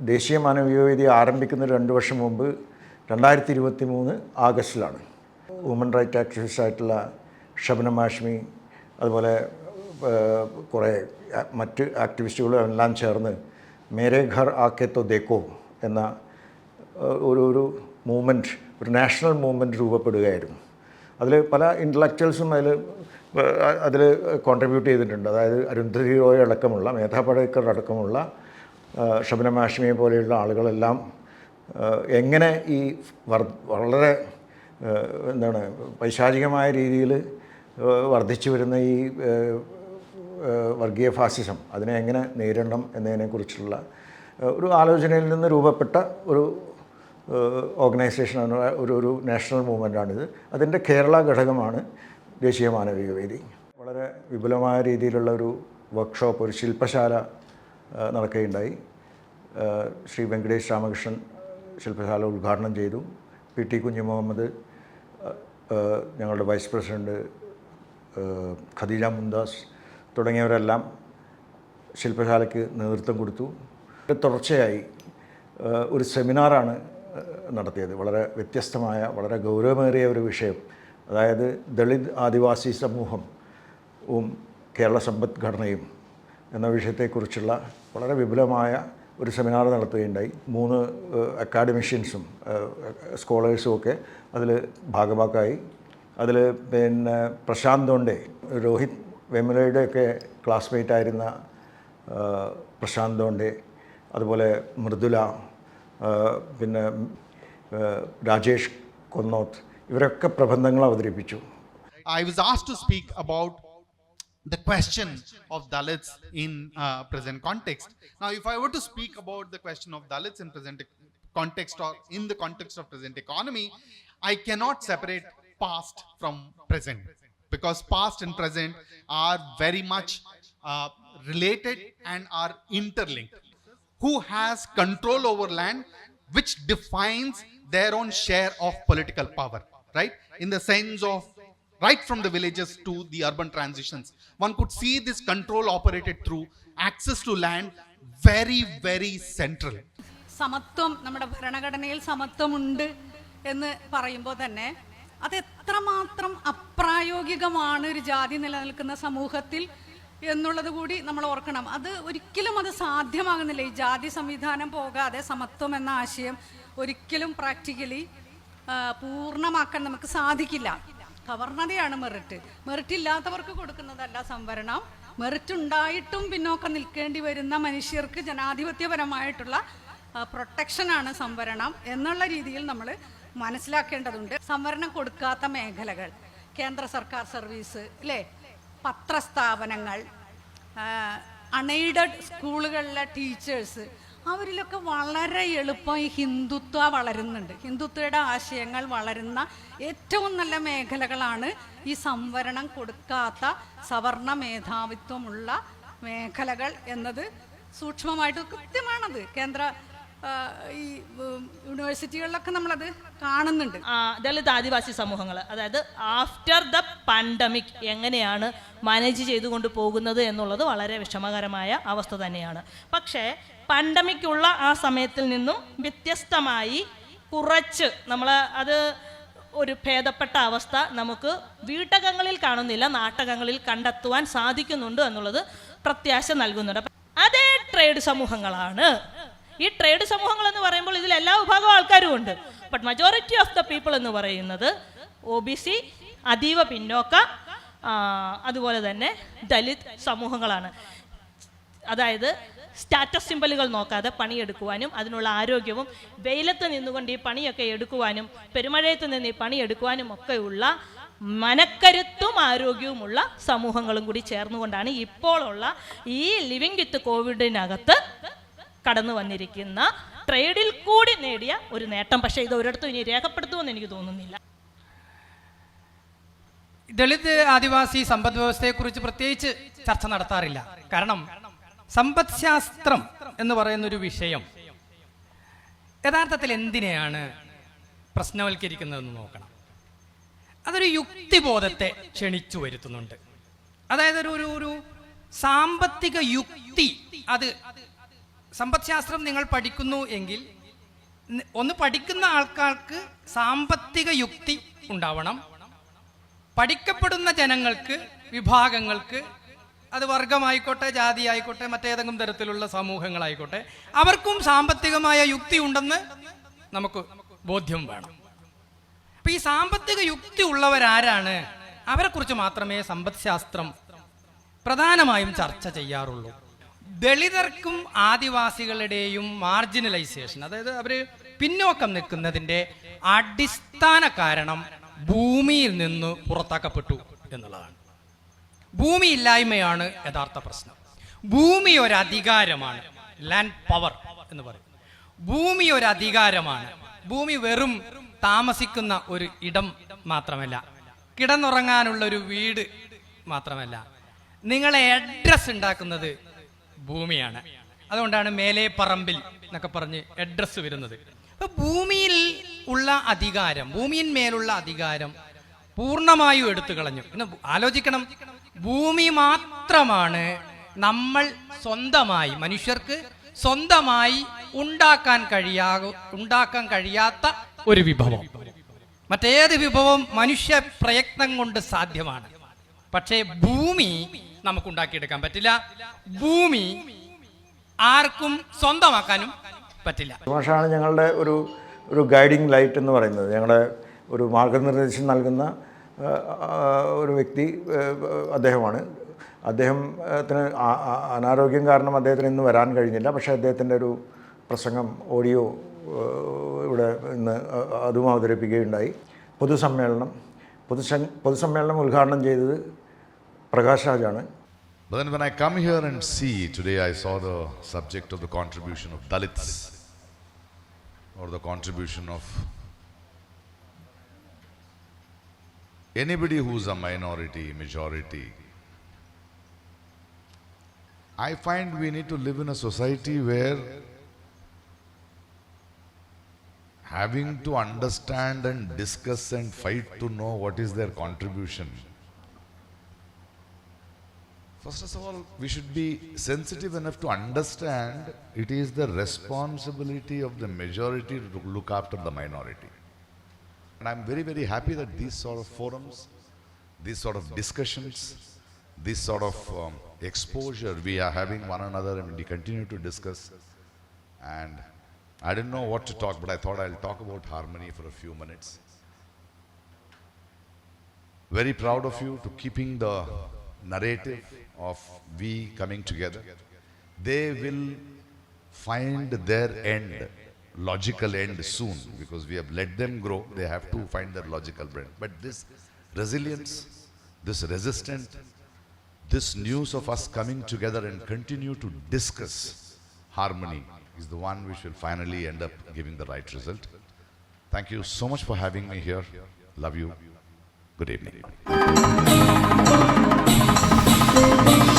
ദേശീയ മാനവികവേദി ആരംഭിക്കുന്ന രണ്ട് വർഷം മുമ്പ് രണ്ടായിരത്തി ഇരുപത്തി മൂന്ന് ആഗസ്റ്റിലാണ്. വുമൻ റൈറ്റ് ആക്ടിവിസ്റ്റ് ആയിട്ടുള്ള ഷബനം ഹാഷ്മി അതുപോലെ കുറേ മറ്റ് ആക്ടിവിസ്റ്റുകളും എല്ലാം ചേർന്ന് മേരെ ഘർ ആക്കെത്തോ ദേക്കോ എന്ന ഒരു ഒരു മൂവ്മെന്റ് ഒരു നാഷണൽ മൂവ്മെന്റ് രൂപപ്പെടുകയായിരുന്നു. അതിൽ പല ഇന്റലക്ച്വൽസും അതിൽ അതിൽ കോൺട്രിബ്യൂട്ട് ചെയ്തിട്ടുണ്ട്. അതായത് അരുന്ധതി റോയ് അടക്കമുള്ള മേധാ പടേക്കർ അടക്കമുള്ള ഷബനം ഹാഷ്മിയെ പോലെയുള്ള ആളുകളെല്ലാം എങ്ങനെ ഈ വളരെ എന്താണ് പൈശാചികമായ രീതിയിൽ വർദ്ധിച്ചു വരുന്ന ഈ വർഗീയ ഫാസിസം അതിനെ എങ്ങനെ നേരിടണം എന്നതിനെക്കുറിച്ചുള്ള ഒരു ആലോചനയിൽ നിന്ന് രൂപപ്പെട്ട ഒരു ഓർഗനൈസേഷനാണ് ഒരു ഒരു നാഷണൽ മൂവ്മെന്റാണിത് അതിന്റെ കേരള ഘടകമാണ് ദേശീയ മാനവിക വേദി. വളരെ വിപുലമായ രീതിയിലുള്ള ഒരു വർക്ക്ഷോപ്പ് ഒരു ശില്പശാല നടക്കുകയുണ്ടായി. ശ്രീ വെങ്കടേഷ് രാമകൃഷ്ണൻ ശില്പശാല ഉദ്ഘാടനം ചെയ്തു. പി ടി കുഞ്ഞു മുഹമ്മദ് ഞങ്ങളുടെ വൈസ് പ്രസിഡന്റ് ഖദീജ മുന്താസ് തുടങ്ങിയവരെല്ലാം ശില്പശാലയ്ക്ക് നേതൃത്വം കൊടുത്തു. തുടർച്ചയായി ഒരു സെമിനാറാണ് നടത്തിയത്. വളരെ വ്യത്യസ്തമായ വളരെ ഗൗരവമേറിയ ഒരു വിഷയം. അതായത് ദളിത് ആദിവാസി സമൂഹം കേരള സമ്പദ്ഘടനയും എന്ന വിഷയത്തെക്കുറിച്ചുള്ള വളരെ വിപുലമായ ഒരു സെമിനാർ നടത്തുകയുണ്ടായി. മൂന്ന് അക്കാഡമിഷ്യൻസും സ്കോളേഴ്സും ഒക്കെ അതിൽ ഭാഗമാക്കായി അതിൽ പിന്നെ പ്രശാന്ത് ദോണ്ടെ രോഹിത് വെമുലയുടെയൊക്കെ ക്ലാസ്മേറ്റ് ആയിരുന്ന ആ, പ്രശാന്ത് ദോണ്ടെ അതുപോലെ മൃദുല പിന്നെ രാജേഷ് കൊന്നോത്ത് ഇവരൊക്കെ പ്രബന്ധങ്ങൾ അവതരിപ്പിച്ചു. I was to speak about the question of Dalits in uh, present context. Now, if I were to speak about the question of Dalits in present context or in the context of present economy, I cannot separate past from present because past and present are very much uh, related and are interlinked. Who has control over land, which defines their own share of political power, right? In the sense of right from the villages to the urban transitions. One could see this control operated through access to land very, very central. സമത്വം നമ്മുടെ ഭരണഘടനയിൽ സമത്വമുണ്ട് എന്ന് പറയുമ്പോൾ തന്നെ അത് എത്രമാത്രം അപ്രായോഗികമാണ് ഒരു ജാതി നിലനിൽക്കുന്ന സമൂഹത്തിൽ എന്നുള്ളത് കൂടി നമ്മൾ ഓർക്കണം അത് ഒരിക്കലും അത് സാധ്യമാകുന്നില്ല ഈ ജാതി സംവിധാനം പോകാതെ സമത്വം എന്ന ആശയം ഒരിക്കലും പ്രാക്ടിക്കലി പൂർണമാക്കാൻ നമുക്ക് സാധിക്കില്ല കവർണതയാണ് മെറിറ്റ്. മെറിറ്റ് ഇല്ലാത്തവർക്ക് കൊടുക്കുന്നതല്ല സംവരണം. മെറിറ്റ് ഉണ്ടായിട്ടും പിന്നോക്കം നിൽക്കേണ്ടി വരുന്ന മനുഷ്യർക്ക് ജനാധിപത്യപരമായിട്ടുള്ള പ്രൊട്ടക്ഷനാണ് സംവരണം എന്നുള്ള രീതിയിൽ നമ്മൾ മനസ്സിലാക്കേണ്ടതുണ്ട്. സംവരണം കൊടുക്കാത്ത മേഖലകൾ കേന്ദ്ര സർക്കാർ സർവീസ് അല്ലേ പത്രസ്ഥാപനങ്ങൾ അൺഎയ്ഡഡ് സ്കൂളുകളിലെ ടീച്ചേഴ്സ് അവരിലൊക്കെ വളരെ എളുപ്പം ഈ ഹിന്ദുത്വ വളരുന്നുണ്ട്. ഹിന്ദുത്വയുടെ ആശയങ്ങൾ വളരുന്ന ഏറ്റവും നല്ല മേഖലകളാണ് ഈ സംവരണം കൊടുക്കാത്ത സവർണ മേധാവിത്വമുള്ള മേഖലകൾ എന്നത് സൂക്ഷ്മമായിട്ട് കൃത്യമാണത്. കേന്ദ്ര ഈ യൂണിവേഴ്സിറ്റികളിലൊക്കെ നമ്മളത് കാണുന്നുണ്ട്. ദളിത് ആദിവാസി സമൂഹങ്ങൾ അതായത് ആഫ്റ്റർ ദ പാൻഡമിക് എങ്ങനെയാണ് മാനേജ് ചെയ്തുകൊണ്ട് പോകുന്നത് എന്നുള്ളത് വളരെ വിഷമകരമായ അവസ്ഥ തന്നെയാണ്. പക്ഷേ പാൻഡമിക് ഉള്ള ആ സമയത്തിൽ നിന്നും വ്യത്യസ്തമായി കുറച്ച് നമ്മൾ അത് ഒരു ഭേദപ്പെട്ട അവസ്ഥ നമുക്ക് വീട്ടകങ്ങളിൽ കാണുന്നില്ല നാട്ടകങ്ങളിൽ കണ്ടെത്തുവാൻ സാധിക്കുന്നുണ്ട് എന്നുള്ളത് പ്രത്യാശ നൽകുന്നുണ്ട്. അതേ ട്രേഡ് സമൂഹങ്ങളാണ്. ഈ ട്രേഡ് സമൂഹങ്ങൾ എന്ന് പറയുമ്പോൾ ഇതിൽ എല്ലാ വിഭാഗം ആൾക്കാരും ഉണ്ട്. But majority of the people എന്ന് പറയുന്നത് ഒ ബി സി അതീവ പിന്നോക്ക അതുപോലെ തന്നെ ദലിത് സമൂഹങ്ങളാണ്. അതായത് സ്റ്റാറ്റസ് സിമ്പലുകൾ നോക്കാതെ പണിയെടുക്കുവാനും അതിനുള്ള ആരോഗ്യവും വെയിലത്ത് നിന്നുകൊണ്ട് ഈ പണിയൊക്കെ എടുക്കുവാനും പെരുമഴയത്ത് നിന്ന് ഈ പണിയെടുക്കുവാനും ഒക്കെയുള്ള മനക്കരുത്തും ആരോഗ്യവുമുള്ള സമൂഹങ്ങളും കൂടി ചേർന്നുകൊണ്ടാണ് ഇപ്പോഴുള്ള ഈ ലിവിങ് വിത്ത് കോവിഡിനകത്ത് കടന്നു വന്നിരിക്കുന്ന ട്രേഡിൽ കൂടി നേടിയ ഒരു നേട്ടം. പക്ഷേ ഇത് ഒരിടത്തും ഇനി രേഖപ്പെടുത്തുമെന്ന് എനിക്ക് തോന്നുന്നില്ല. ദളിത് ആദിവാസി സമ്പദ് വ്യവസ്ഥയെക്കുറിച്ച് പ്രത്യേകിച്ച് ചർച്ച നടത്താറില്ല. കാരണം സമ്പദ് ശാസ്ത്രം എന്ന് പറയുന്ന ഒരു വിഷയം യഥാർത്ഥത്തിൽ എന്തിനെയാണ് പ്രശ്നവൽക്കരിക്കുന്നതെന്ന് നോക്കണം. അതൊരു യുക്തിബോധത്തെ ക്ഷണിച്ചു വരുത്തുന്നുണ്ട്. അതായത് ഒരു ഒരു സാമ്പത്തിക യുക്തി അത് സമ്പദ്ശാസ്ത്രം നിങ്ങൾ പഠിക്കുന്നു എങ്കിൽ ഒന്ന് പഠിക്കുന്ന ആൾക്കാർക്ക് സാമ്പത്തിക യുക്തി ഉണ്ടാവണം. പഠിക്കപ്പെടുന്ന ജനങ്ങൾക്ക് വിഭാഗങ്ങൾക്ക് അത് വർഗമായിക്കോട്ടെ ജാതി ആയിക്കോട്ടെ മറ്റേതെങ്കിലും തരത്തിലുള്ള സമൂഹങ്ങളായിക്കോട്ടെ അവർക്കും സാമ്പത്തികമായ യുക്തി ഉണ്ടെന്ന് നമുക്ക് ബോധ്യം വേണം. അപ്പൊ ഈ സാമ്പത്തിക യുക്തി ഉള്ളവരാരാണ്? അവരെക്കുറിച്ച് മാത്രമേ സമ്പദ്ശാസ്ത്രം പ്രധാനമായും ചർച്ച ചെയ്യാറുള്ളൂ. ദളിതർക്കും ആദിവാസികളുടെയും മാർജിനലൈസേഷൻ അതായത് അവർ പിന്നോക്കം നിൽക്കുന്നതിന്റെ അടിസ്ഥാന കാരണം ഭൂമിയിൽ നിന്ന് പുറത്താക്കപ്പെട്ടു എന്നുള്ളതാണ്. ഭൂമി ഇല്ലായ്മയാണ് യഥാർത്ഥ പ്രശ്നം. ഭൂമി ഒരു അധികാരമാണ് ലാൻഡ് പവർ എന്ന് പറയും. ഭൂമി ഒരു അധികാരമാണ്. ഭൂമി വെറും താമസിക്കുന്ന ഒരു ഇടം മാത്രമല്ല കിടന്നുറങ്ങാനുള്ള ഒരു വീട് മാത്രമല്ല. നിങ്ങളെ അഡ്രസ് ഉണ്ടാക്കുന്നത് ഭൂമിയാണ്. അതുകൊണ്ടാണ് മേലെ പറമ്പിൽ എന്നൊക്കെ പറഞ്ഞ് അഡ്രസ്സ് വരുന്നത്. അപ്പൊ ഭൂമിയിൽ ഉള്ള അധികാരം ഭൂമിയിന്മേലുള്ള അധികാരം പൂർണമായും എടുത്തു കളഞ്ഞു. പിന്നെ ആലോചിക്കണം. ഭൂമി മാത്രമാണ് നമ്മൾ സ്വന്തമായി മനുഷ്യർക്ക് സ്വന്തമായി ഉണ്ടാക്കാൻ കഴിയാ ഉണ്ടാക്കാൻ കഴിയാത്ത ഒരു വിഭവം. മറ്റേത് വിഭവം മനുഷ്യ പ്രയത്നം കൊണ്ട് സാധ്യമാണ്. പക്ഷേ ഭൂമി നമുക്ക് ഉണ്ടാക്കിയെടുക്കാൻ പറ്റില്ല. ഭൂമി ആർക്കും സ്വന്തമാക്കാനും പറ്റില്ല. മാഷാണ് ഞങ്ങളുടെ ഒരു ഒരു ഗൈഡിങ് ലൈറ്റ് എന്ന് പറയുന്നത്. ഞങ്ങളുടെ ഒരു മാർഗനിർദ്ദേശം നൽകുന്ന ഒരു വ്യക്തി അദ്ദേഹമാണ്. അദ്ദേഹത്തിന് അനാരോഗ്യം കാരണം അദ്ദേഹത്തിന് ഇന്ന് വരാൻ കഴിഞ്ഞില്ല. പക്ഷേ അദ്ദേഹത്തിന്റെ ഒരു പ്രസംഗം ഓഡിയോ ഇവിടെ ഇന്ന് അതും അവതരിപ്പിക്കുകയുണ്ടായി. പൊതുസമ്മേളനം പൊതുസ പൊതുസമ്മേളനം ഉദ്ഘാടനം ചെയ്തത് Prakash രാജാണ് But then when I come here and see, today I saw the subject of the contribution of Dalits or the contribution of anybody who's a minority, majority. I find we need to live in a society where having to understand and discuss and fight to know what is their contribution First of all, we should be sensitive enough to understand it is the responsibility of the majority to look after the minority. And I'm very, very happy that these sort of forums, these sort of discussions, this sort of um, exposure we are having one another and we continue to discuss. And I didn't know what to talk, but I thought I'll talk about harmony for a few minutes. Very proud of you to keeping the narrative of we coming together. They will find their end, logical end soon because we have let them grow. They have to find their logical end. But this resilience, this resistance, this news of us coming together and continue to discuss harmony is the one which will finally end up giving the right result. Thank you so much for having me here. Love you. Good evening. Música